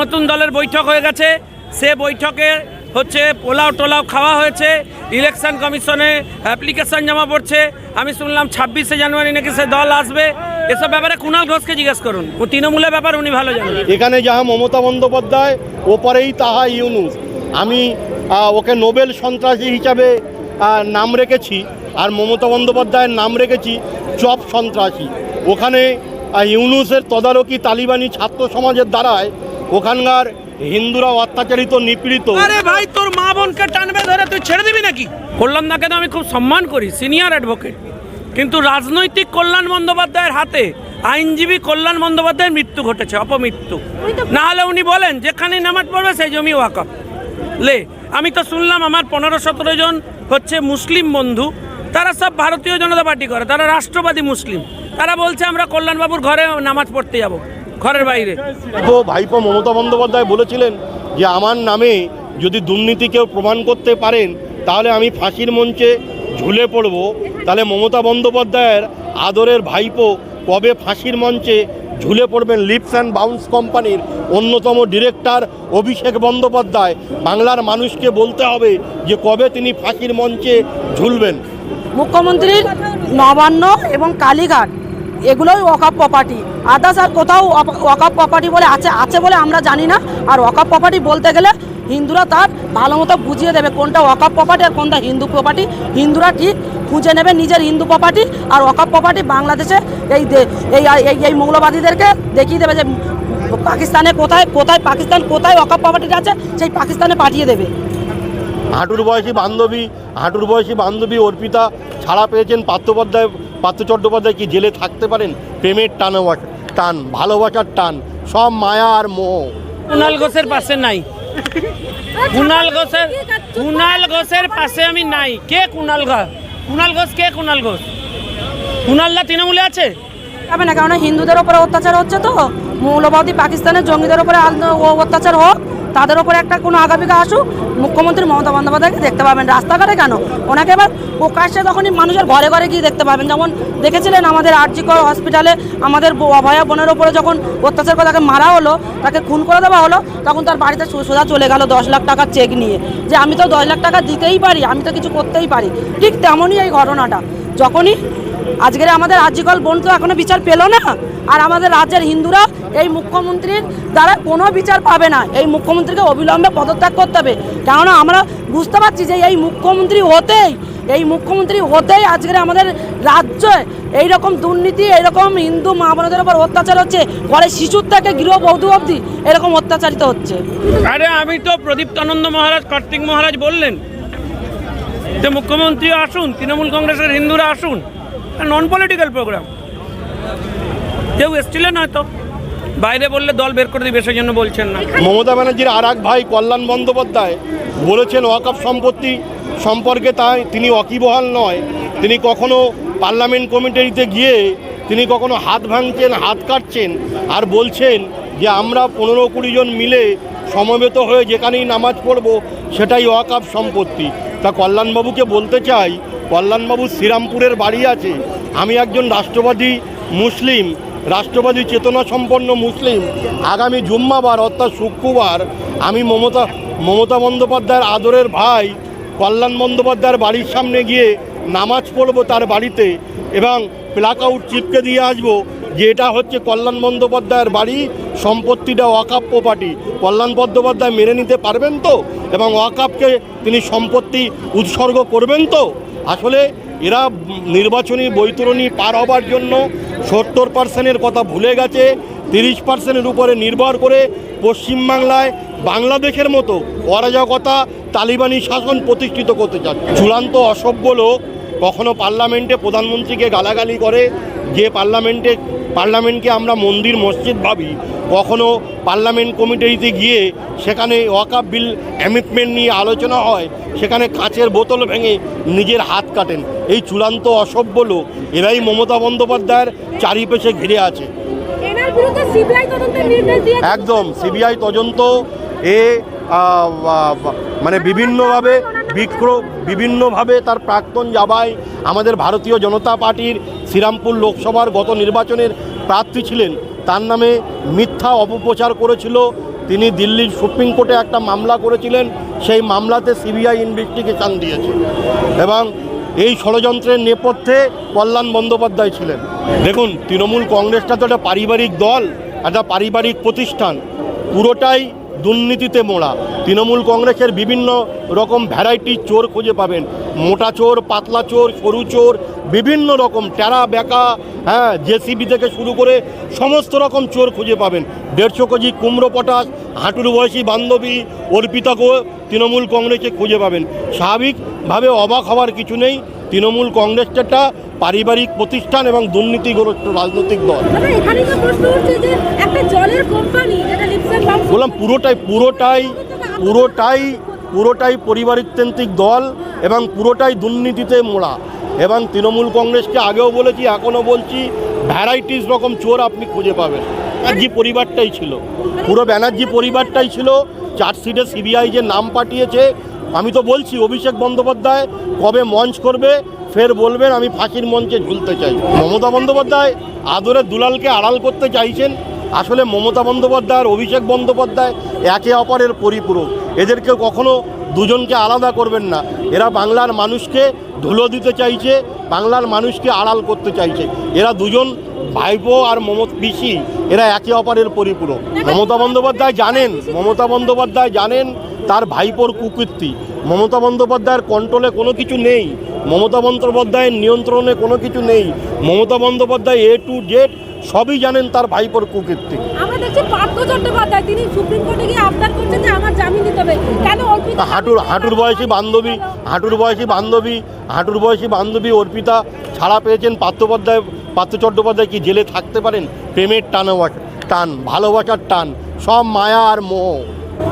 নতুন দলের বৈঠক হয়ে গেছে। সে বৈঠকে হচ্ছে পোলাও টোলাও খাওয়া হয়েছে। ইলেকশন কমিশনে অ্যাপ্লিকেশন জমা পড়ছে। আমি শুনলাম ছাব্বিশে জানুয়ারি নাকি সে দল আসবে। এসব ব্যাপারে কুণাল ঘোষকে জিজ্ঞেস করুন। ও তৃণমূলের ব্যাপার, উনি ভালো জানেন। এখানে যাহা মমতা বন্দ্যোপাধ্যায়, ওপরেই তাহা ইউনুস। আমি ওকে নোবেল সন্ত্রাসী হিসাবে নাম রেখেছি, আর মমতা বন্দ্যোপাধ্যায়ের নাম রেখেছি চপ সন্ত্রাসী। ওখানে ইউনুসের তদারকি তালিবানি ছাত্র সমাজের দ্বারায় ওখানকার হিন্দুরা অত্যাচারিত নিপীড়িত। আরে ভাই তোর মা বোনকে টানবে ধরে তুই ছেড়ে দিবি নাকি? কল্যাণদাকে তো আমি খুব সম্মান করি সিনিয়র অ্যাডভোকেট কিন্তু রাজনৈতিক কল্যাণ বন্দ্যোপাধ্যায়ের হাতে আইনজীবী কল্যাণ বন্দ্যোপাধ্যায়ের মৃত্যু ঘটেছে অপমৃত্যু। না হলে উনি বলেন যেখানে নামাজ পড়বে সেই জমি ওয়াকফ। লে আমি তো শুনলাম আমার পনেরো সতেরো জন হচ্ছে মুসলিম বন্ধু তারা সব ভারতীয় জনতা পার্টি করে তারা রাষ্ট্রবাদী মুসলিম। তারা বলছে আমরা কল্যাণবাবুর ঘরে নামাজ পড়তে যাব। ঘরের বাইরে। তো ভাইপো মমতা বন্দ্যোপাধ্যায় বলেছিলেন যে আমার নামে যদি দুর্নীতি কেউ প্রমাণ করতে পারেন তাহলে আমি ফাঁসির মঞ্চে ঝুলে পড়ব। তাহলে মমতা বন্দ্যোপাধ্যায়ের আদরের ভাইপো কবে ফাঁসির মঞ্চে ঝুলে পড়বেন? লিপস অ্যান্ড বাউন্স কোম্পানির অন্যতম ডিরেক্টর অভিষেক বন্দ্যোপাধ্যায়। বাংলার মানুষকে বলতে হবে যে কবে তিনি ফাঁসির মঞ্চে ঝুলবেন। মুখ্যমন্ত্রীর নবান্ন এবং কালীঘাট। এগুলোই ওয়াকাপ প্রপার্টি আদার্স আর কোথাও ওয়াকাপ প্রপার্টি বলে আছে আছে বলে আমরা জানি না। আর ওয়াকাপ প্রপার্টি বলতে গেলে হিন্দুরা তার ভালো মতো বুঝিয়ে দেবে কোনটা ওয়াকাপ প্রপার্টি আর কোনটা হিন্দু প্রপার্টি হিন্দুরা ঠিক খুঁজে নেবে নিজের হিন্দু প্রপার্টি আর ওয়াকাপ প্রপার্টি বাংলাদেশে এই এই এই মৌলবাদীদেরকে দেখিয়ে দেবে যে পাকিস্তানে কোথায় কোথায় পাকিস্তান কোথায় ওয়াকাপ প্রপার্টিটা আছে, সেই পাকিস্তানে পাঠিয়ে দেবে। হাঁটুর বয়সী বান্ধবী হাঁটুর বয়সী বান্ধবী অর্পিতা ছাড়া পেয়েছেন পার্থপধ্যায় পার্থ চট্টোপাধ্যায় কি জেলে থাকতে পারেন? প্রেমের টান টান ভালোবাসার টান সব মায়া আর মোহ। কুণাল ঘোষের পাশে নাই। কুণাল ঘোষের কুণাল ঘোষের পাশে আমি নাই। কে কুণাল ঘোষ কুণাল ঘোষ কে কুণাল ঘোষ? কুণালদা তৃণমূলে আছে? হবে না কারণ হিন্দুদের ওপরে অত্যাচার হচ্ছে তো। মৌলবাদী পাকিস্তানের জঙ্গিদের ওপরে অত্যাচার হোক তাদের ওপরে একটা কোনো আগামীকা আসুক, মুখ্যমন্ত্রী মমতা বন্দ্যোপাধ্যায়কে দেখতে পাবেন রাস্তাঘাটে কেন? ওনাকে এবার প্রকাশ্যে তখনই মানুষের ঘরে ঘরে গিয়ে দেখতে পাবেন। যেমন দেখেছিলেন আমাদের আরজিকর হসপিটালে আমাদের অভয়া বোনের ওপরে যখন অত্যাচার করে তাকে মারা হলো, তাকে খুন করে দেওয়া হলো, তখন তার বাড়িতে সোজা চলে গেল দশ লাখ টাকার চেক নিয়ে। যে আমি তো দশ লাখ টাকা দিতেই পারি, আমি তো কিছু করতেই পারি। ঠিক তেমনই এই ঘটনাটা। যখনই আজকের আমাদের রাজ্যকল বোন তো এখনও বিচার পেল না, আর আমাদের রাজ্যের হিন্দুরা এই মুখ্যমন্ত্রীর দ্বারা কোনো বিচার পাবে না। এই মুখ্যমন্ত্রীকে অবিলম্বে পদত্যাগ করতে হবে। কেননা আমরা বুঝতে পারছি যে এই মুখ্যমন্ত্রী হতেই, এই মুখ্যমন্ত্রী হতেই আজকের আমাদের রাজ্যে এইরকম দুর্নীতি, এইরকম হিন্দু মা বোনদের উপর অত্যাচার হচ্ছে ঘরে শিশুর থেকে গৃহবধূ অবধি এরকম অত্যাচারিত হচ্ছে। আরে আমি তো প্রদীপ্তানন্দ মহারাজ, কার্তিক মহারাজ বললেন যে মুখ্যমন্ত্রী আসুন, তৃণমূল কংগ্রেসের হিন্দুরা আসুন। নন পলিটিক্যাল প্রোগ্রাম কেউ এসছিলেন হয়তো বাইরে বললে দল বের করে দিবে, সেই জন্য বলছেন না। মমতা ব্যানার্জির আর এক ভাই কল্যাণ বন্দ্যোপাধ্যায় বলেছেন ওয়াকফ সম্পত্তি সম্পর্কে তাই তিনি অকিবহাল নয়। তিনি কখনো পার্লামেন্ট কমিটিতে গিয়ে তিনি কখনো হাত ভাঙছেন, হাত কাটছেন আর বলছেন যে আমরা পনেরো কুড়ি জন মিলে সমবেত হয়ে যেখানেই নামাজ পড়ব সেটাই ওয়াকফ সম্পত্তি। তা কল্যাণবাবুকে বলতে চাই, কল্যাণবাবু শ্রীরামপুরের বাড়ি আছে। আমি একজন রাষ্ট্রবাদী মুসলিম, রাষ্ট্রবাদী চেতনা সম্পন্ন মুসলিম। আগামী জুম্মাবার অর্থাৎ শুক্রবার আমি মমতা মমতা বন্দ্যোপাধ্যায়ের আদরের ভাই, কল্যাণ বন্দ্যোপাধ্যায়ের বাড়ির সামনে গিয়ে নামাজ পড়ব তার বাড়িতে এবং প্লাক আউট চিপকে দিয়ে আসব, যে এটা হচ্ছে কল্যাণ বন্দ্যোপাধ্যায়ের বাড়ি সম্পত্তিটা ওয়াকাপ প্রপার্টি কল্যাণ বন্দ্যোপাধ্যায় মেনে নিতে পারবেন তো? এবং ওয়াকাপকে তিনি সম্পত্তি উৎসর্গ করবেন তো? আসলে এরা নির্বাচনী বৈতরণী পার হবার জন্য সত্তর পার্সেন্টের কথা ভুলে গেছে, তিরিশ পার্সেন্টের উপরে নির্ভর করে পশ্চিমবাংলায় বাংলাদেশের মতো অরাজকতা, তালিবানি শাসন প্রতিষ্ঠিত করতে চান চূড়ান্ত অসভ্য লোক কখনো পার্লামেন্টে প্রধানমন্ত্রীকে গালাগালি করে যে পার্লামেন্টে পার্লামেন্টকে আমরা মন্দির মসজিদ ভাবি কখনো পার্লামেন্ট কমিটিতে গিয়ে সেখানে ওয়াকাপ বিল অ্যামিটমেন্ট নিয়ে আলোচনা হয় সেখানে কাঁচের বোতল ভেঙে নিজের হাত কাটেন। এই চূড়ান্ত অসভ্য লোক এরাই মমতা বন্দ্যোপাধ্যায়ের চারিপাশে ঘিরে আছে। একদম সিবিআই তদন্ত এ মানে বিভিন্নভাবে বিক্রো বিভিন্নভাবে তার প্রাক্তন যাবাই আমাদের ভারতীয় জনতা পার্টির শ্রীরামপুর লোকসভার গত নির্বাচনের প্রার্থী ছিলেন। তার নামে মিথ্যা অপপ্রচার করেছিল। তিনি দিল্লির সুপ্রিম কোর্টে একটা মামলা করেছিলেন। সেই মামলাতে সিবিআই ইনভেস্টিগেশন দিয়েছে এবং এই ষড়যন্ত্রের নেপথ্যে কল্যাণ বন্দ্যোপাধ্যায় ছিলেন। দেখুন, তৃণমূল কংগ্রেসটা তো একটা পারিবারিক দল, একটা পারিবারিক প্রতিষ্ঠান। পুরোটাই দুর্নীতিতে মোড়া। তৃণমূল কংগ্রেসের বিভিন্ন রকম ভ্যারাইটির চোর খুঁজে পাবেন। মোটা চোর, পাতলা চোর, সরু চোর, বিভিন্ন রকম, টেরা, বেকা হ্যাঁ জেসিবি থেকে শুরু করে সমস্ত রকম চোর খুঁজে পাবেন। দেড়শো কেজি কুমড়ো পটাশ, হাঁটুর বয়সী বান্ধবী অর্পিতা অর্পিতাকেও তৃণমূল কংগ্রেসে খুঁজে পাবেন। স্বাভাবিকভাবে অবাক হওয়ার কিছু নেই। তৃণমূল কংগ্রেসটা পারিবারিক প্রতিষ্ঠান এবং দুর্নীতিগ্রস্ত রাজনৈতিক দল। এখানে প্রশ্ন উঠছে যে একটা জলের কোম্পানি বললাম পুরোটাই পুরোটাই পুরোটাই পুরোটাই পরিবারিকতান্ত্রিক দল এবং পুরোটাই দুর্নীতিতে মোড়া। এবং তৃণমূল কংগ্রেসকে আগেও বলেছি, এখনও বলছি ভ্যারাইটিস রকম চোর আপনি খুঁজে পাবেন। ব্যানার্জি পরিবারটাই ছিল। পুরো ব্যানার্জি পরিবারটাই ছিল। চার্জশিটে সিবিআই যে নাম পাঠিয়েছে, আমি তো বলছি, অভিষেক বন্দ্যোপাধ্যায় কবে মঞ্চ করবে, ফের বলবেন, আমি ফাঁসির মঞ্চে ঝুলতে চাই। মমতা বন্দ্যোপাধ্যায় আদরে দুলালকে আড়াল করতে চাইছেন আসলে মমতা বন্দ্যোপাধ্যায় আর অভিষেক বন্দ্যোপাধ্যায় একে অপরের পরিপূরক। এদেরকে কখনো দুজনকে আলাদা করবেন না। এরা বাংলার মানুষকে ধুলো দিতে চাইছে, বাংলার মানুষকে আড়াল করতে চাইছে। এরা দুজন ভাইপো আর মমত পিসি, এরা একে অপরের পরিপূরক। মমতা বন্দ্যোপাধ্যায় জানেন, মমতা বন্দ্যোপাধ্যায় জানেন তার ভাইপোর কুকীর্তি। মমতা বন্দ্যোপাধ্যায়ের কন্ট্রোলে কোনো কিছু নেই। মমতা বন্দ্যোপাধ্যায়ের নিয়ন্ত্রণে কোনো কিছু নেই। Mamata Bandyopadhyay A to Z সবই জানেন তার ভাইপোর কুকীর্তি। আমরা দেখছি পার্থ চট্টোপাধ্যায় তিনি সুপ্রিম কোর্টে গিয়ে আবদার করছেন যে আমার জামিন দিতে হবে। কেন অর্পিতা হাঁটুর হাঁটুর বয়সী বান্ধবী হাঁটুর বয়সী বান্ধবী হাঁটুর বয়সী বান্ধবী অর্পিতা ছাড়া পেয়েছেন পার্থপধ্যায় পার্থ চট্টোপাধ্যায় কি জেলে থাকতে পারেন? প্রেমের টানা টান ভালোবাসার টান সব মায়া আর মোহ।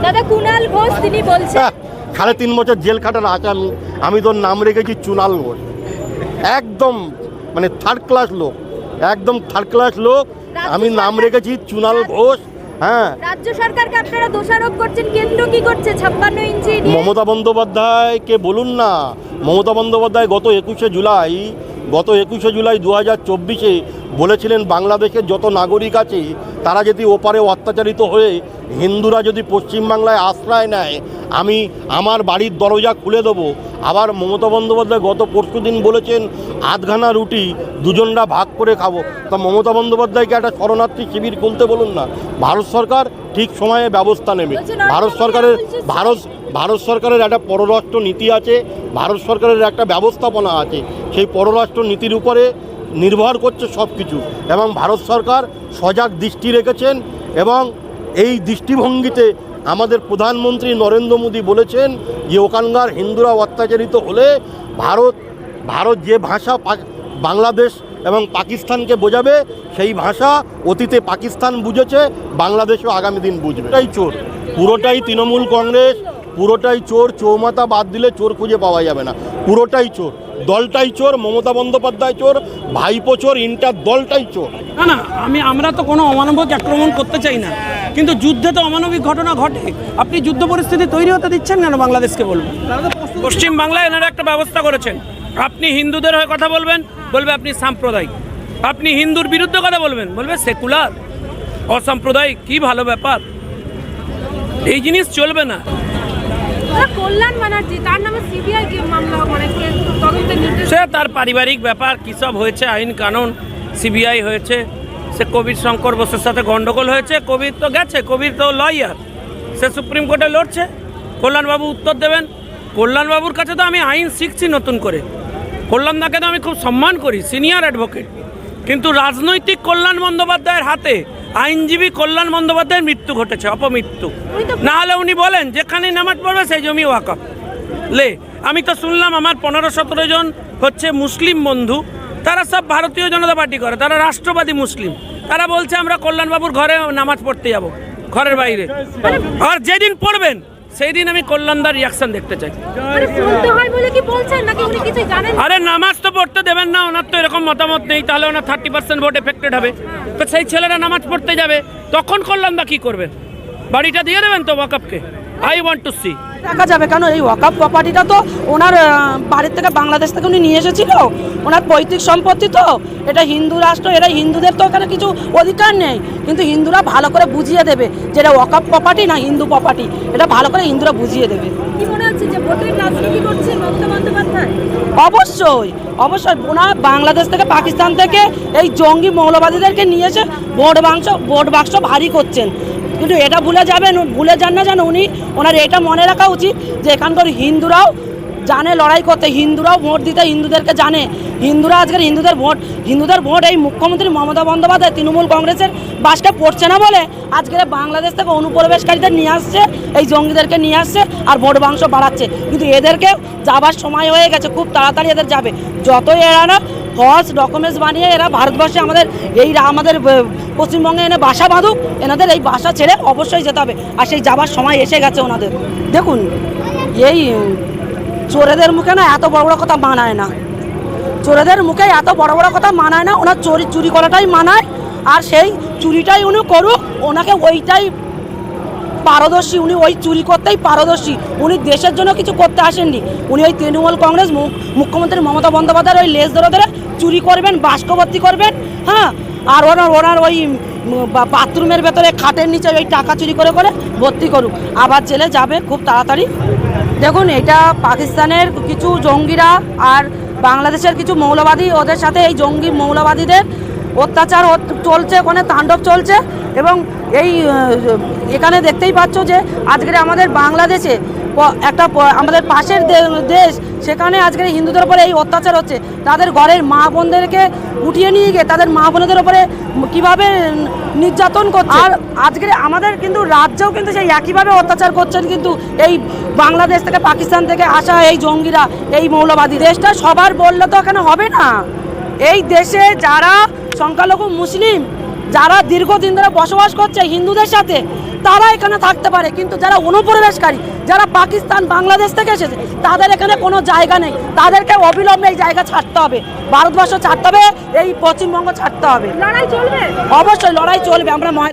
দাদা কুনাল ঘোষ তিনি বলছেন হ্যাঁ, সাড়ে তিন বছর জেল খাটার আসামি আমি তোর নাম রেখেছি চুনাল ঘোষ। একদম মানে থার্ড ক্লাস লোক। একদম থার্ড ক্লাস লোক। আমি নাম রেখেছি চুনাল ঘোষ হ্যাঁ। রাজ্য সরকারকে আপনারা দোষারোপ করছেন কেন্দ্র কি করছে? ছাপ্পান্ন ইঞ্চি মমতা বন্দ্যোপাধ্যায়কে বলুন না। মমতা বন্দ্যোপাধ্যায় গত একুশে জুলাই গত একুশে জুলাই দু হাজার চব্বিশে বলেছিলেন বাংলাদেশের যত নাগরিক আছে তারা যদি ওপারে অত্যাচারিত হয়ে হিন্দুরা যদি পশ্চিমবাংলায় আশ্রয় নেয় আমি আমার বাড়ির দরজা খুলে দেবো। আবার মমতা বন্দ্যোপাধ্যায় গত পরশু দিন বলেছেন আধখানা রুটি দুজনরা ভাগ করে খাব। তা মমতা বন্দ্যোপাধ্যায়কে একটা শরণার্থী শিবির খুলতে বলুন না। ভারত সরকার ঠিক সময়ে ব্যবস্থা নেবে। ভারত সরকারের ভারত ভারত সরকারের একটা পররাষ্ট্র নীতি আছে ভারত সরকারের একটা ব্যবস্থাপনা আছে। সেই পররাষ্ট্র নীতির উপরে নির্ভর করছে সব কিছু এবং ভারত সরকার সজাগ দৃষ্টি রেখেছেন এবং এই দৃষ্টিভঙ্গিতে আমাদের প্রধানমন্ত্রী নরেন্দ্র মোদী বলেছেন যে ওখানকার হিন্দুরা অত্যাচারিত হলে ভারত ভারত যে ভাষা বাংলাদেশ এবং পাকিস্তানকে বোঝাবে, সেই ভাষা অতীতে পাকিস্তান বুঝেছে, বাংলাদেশও আগামী দিন বুঝবে। এটাই চোর। পুরোটাই তৃণমূল কংগ্রেস, পুরোটাই চোর চৌমাথা বাদ দিলে চোর খুঁজে পাওয়া যাবে না। পুরোটাই চোর। দলটাই চোর, মমতা বন্দ্যোপাধ্যায় চোর, ভাইপো চোর, ইন্টার দলটাই চোর। না না, আমি, আমরা তো কোনো অমানবিক আক্রমণ করতে চাই না। কিন্তু যুদ্ধে তো অমানবিক ঘটনা ঘটে। আপনি যুদ্ধ পরিস্থিতি তৈরি হতে দিচ্ছেন কেন বাংলাদেশকে বলবেন পশ্চিম বাংলায় এনারা একটা ব্যবস্থা করেছেন। আপনি হিন্দুদের হয়ে কথা বলবেন, বলবে আপনি সাম্প্রদায়িক। আপনি হিন্দুর বিরুদ্ধে কথা বলবেন, বলবে সেকুলার। অসাম্প্রদায়িক, কি ভালো ব্যাপার। এই জিনিস চলবে না। কল্যাণ তার নামে সিবিআই মামলা নির্দেশ সে তার পারিবারিক ব্যাপার, কী সব হয়েছে, আইন কানুন সিবিআই হয়েছে, সে কবির শঙ্কর বোসের সাথে গন্ডগোল হয়েছে, কবির তো গেছে, কবির তো লয়ার সে সুপ্রিম কোর্টে লড়ছে, কল্যাণবাবু উত্তর দেবেন, কল্যাণবাবুর কাছে তো আমি আইন শিখছি নতুন করে, কল্যাণদাকে তো আমি খুব সম্মান করি সিনিয়র অ্যাডভোকেট কিন্তু রাজনৈতিক কল্যাণ বন্দ্যোপাধ্যায়ের হাতে আইনজীবী কল্যাণ বন্দ্যোপাধ্যায়ের মৃত্যু ঘটেছে অপমৃত্যু। না হলে উনি বলেন যেখানে নামাজ পড়বে সেই জমি ওয়াকফ। লে আমি তো শুনলাম আমার পনেরো সতেরো জন হচ্ছে মুসলিম বন্ধু তারা সব ভারতীয় জনতা পার্টি করে তারা রাষ্ট্রবাদী মুসলিম। তারা বলছে আমরা কল্যাণবাবুর ঘরে নামাজ পড়তে যাব ঘরের বাইরে। আর যেদিন পড়বেন সেই দিন আমি কল্যাণদার রিয়াকশন দেখতে চাই। শুনতে বলে কি বলছেন? নাকি কিছু জানেন আরে নামাজ তো পড়তে দেবেন না ওনার তো এরকম মতামত নেই তাহলে ওনার থার্টি পার্সেন্ট ভোট এফেক্টেড হবে। তো সেই ছেলেরা নামাজ পড়তে যাবে তখন কল্যাণদা কি করবেন বাড়িটা দিয়ে দেবেন তো ওয়াকফকে আই ওয়ান্ট টু সি দেখা যাবে কেন? এই ওয়াকাপ প্রপার্টিটা তো ওনার বাড়ির থেকে বাংলাদেশ থেকে উনি নিয়ে এসেছিল। ওনার পৈতৃক সম্পত্তি তো। এটা হিন্দু রাষ্ট্র এটা হিন্দুদের তো এখানে কিছু অধিকার নেই। কিন্তু হিন্দুরা ভালো করে বুঝিয়ে দেবে যে এটা ওয়াকাপ প্রপার্টি না হিন্দু প্রপার্টি এটা ভালো করে হিন্দুরা বুঝিয়ে দেবে। অবশ্যই অবশ্যই। ওনার বাংলাদেশ থেকে পাকিস্তান থেকে এই জঙ্গি মৌলবাদীদেরকে নিয়ে এসে ভোট বাক্স ভোট বাক্স ভারী করছেন। কিন্তু এটা ভুলে যাবেন, ভুলে যান না যেন উনি। ওনার এটা মনে রাখা উচিত যে এখানকার হিন্দুরাও জানে লড়াই করতে। হিন্দুরাও ভোট দিতে হিন্দুদেরকে জানে। হিন্দুরা আজকের হিন্দুদের ভোট। হিন্দুদের ভোট এই মুখ্যমন্ত্রী মমতা বন্দ্যোপাধ্যায় তৃণমূল কংগ্রেসের বাসটা পড়ছে না বলে আজকের বাংলাদেশ থেকে অনুপ্রবেশকারীদের নিয়ে আসছে, এই জঙ্গিদেরকে নিয়ে আসছে আর ভোট বাংশ বাড়াচ্ছে। কিন্তু এদেরকে যাবার সময় হয়ে গেছে, খুব তাড়াতাড়ি এদের যাবে। যতই এরা না ফলস ডকুমেন্টস বানিয়ে এরা ভারতবর্ষে আমাদের এই আমাদের পশ্চিমবঙ্গে এনে বাসা বাঁধুক, এনাদের এই বাসা ছেড়ে অবশ্যই যেতে হবে। আর সেই যাবার সময় এসে গেছে ওনাদের। দেখুন, এই চোরেদের মুখে না এত বড় বড় কথা মানায় না। চোরেদের মুখে এত বড় বড় কথা মানায় না, ওনার চুরি চুরি করাটাই মানায়, আর সেই চুরিটাই উনি করুক, ওনাকে ওইটাই পারদর্শী, উনি ওই চুরি করতেই পারদর্শী। উনি দেশের জন্য কিছু করতে আসেননি। উনি ওই তৃণমূল কংগ্রেস মুখ্যমন্ত্রী মমতা বন্দ্যোপাধ্যায়ের ওই লেজ ধরে ধরে চুরি করবেন বাস্কবর্তী করবেন হ্যাঁ? আর ওনার ওনার ওই বাথরুমের ভেতরে খাটের নিচে ওই টাকা চুরি করে করে ভর্তি করুক। আবার জেলে যাবে খুব তাড়াতাড়ি। দেখুন, এটা পাকিস্তানের কিছু জঙ্গিরা আর বাংলাদেশের কিছু মৌলবাদী ওদের সাথে এই জঙ্গি মৌলবাদীদের অত্যাচার চলছে, ওখানে তাণ্ডব চলছে এবং এই এখানে দেখতেই পাচ্ছ যে আজকের আমাদের বাংলাদেশে একটা আমাদের পাশের দেশ, সেখানে আজকের হিন্দুদের উপরে এই অত্যাচার হচ্ছে। তাদের ঘরের মা বোনদেরকে উঠিয়ে নিয়ে গিয়ে তাদের মা বোনদের উপরে কীভাবে নির্যাতন করছে। আর আজকের আমাদের কিন্তু রাজ্যেও কিন্তু সেই একইভাবে অত্যাচার করছেন কিন্তু এই বাংলাদেশ থেকে পাকিস্তান থেকে আসা এই জঙ্গিরা, এই মৌলবাদী দেশটা সবার বললে তো এখানে হবে না। এই দেশে যারা সংখ্যালঘু মুসলিম যারা দীর্ঘদিন ধরে বসবাস করছে হিন্দুদের সাথে তারা এখানে থাকতে পারে। কিন্তু যারা অনুপ্রবেশকারী যারা পাকিস্তান বাংলাদেশ থেকে এসেছে তাদের এখানে কোনো জায়গা নেই। তাদেরকে অবিলম্বে এই জায়গা ছাড়তে হবে। ভারতবর্ষ ছাড়তে হবে এই পশ্চিমবঙ্গ ছাড়তে হবে। লড়াই চলবে? অবশ্যই লড়াই চলবে। আমরা